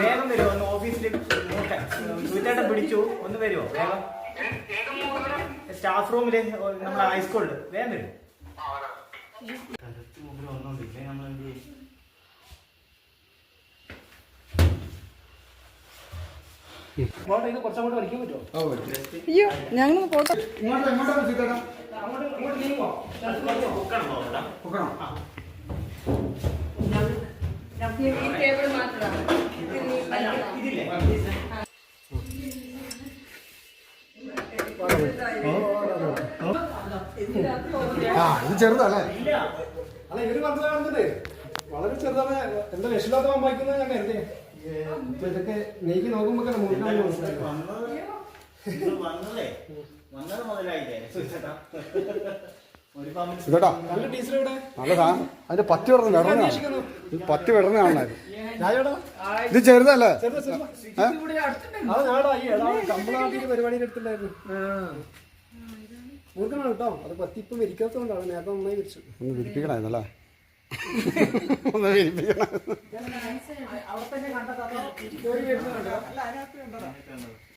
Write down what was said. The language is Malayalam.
വേഗം വരുമോ ഒന്ന് ഓഫീസിൽ സുചേട്ടൻ പിടിച്ചു ഒന്ന് വരുമോ വേഗം. സ്റ്റാഫ് റൂമിൽ നമ്മുടെ ഹൈസ്കൂളിൽ വേഗം വരും. അയ്യോ ഞങ്ങൾ പോട്ടെ. ഇങ്ങോട്ട് അങ്ങോട്ട് ഇങ്ങോട്ട് നീങ്ങോ ആ ഇത് ചെറുതല്ലേ അല്ല ഇവർ മനസ്സിലാകുന്നുണ്ട് വളരെ ചെറുതാണ്. എന്താ രക്ഷിതാത്ത വായിക്കുന്നത് ഞാൻ കരുതേ ഇതൊക്കെ നീക്കി നോക്കുമ്പോ മനസ്സിലായി. വന്നത്? മുതലായില്ലേ? ഇതേട്ടാ നല്ല സാധനം അതിന്റെ പത്തി വിടർന്ന് വിടർന്നാണ് ഇത് പത്തി വിടർന്ന് കാണാൻ ഇത് ചെറുതല്ലേ? ഒന്ന് വിരിപ്പിക്കണായിരുന്നല്ലേ? ഒന്ന് വിരിപ്പിക്കണ.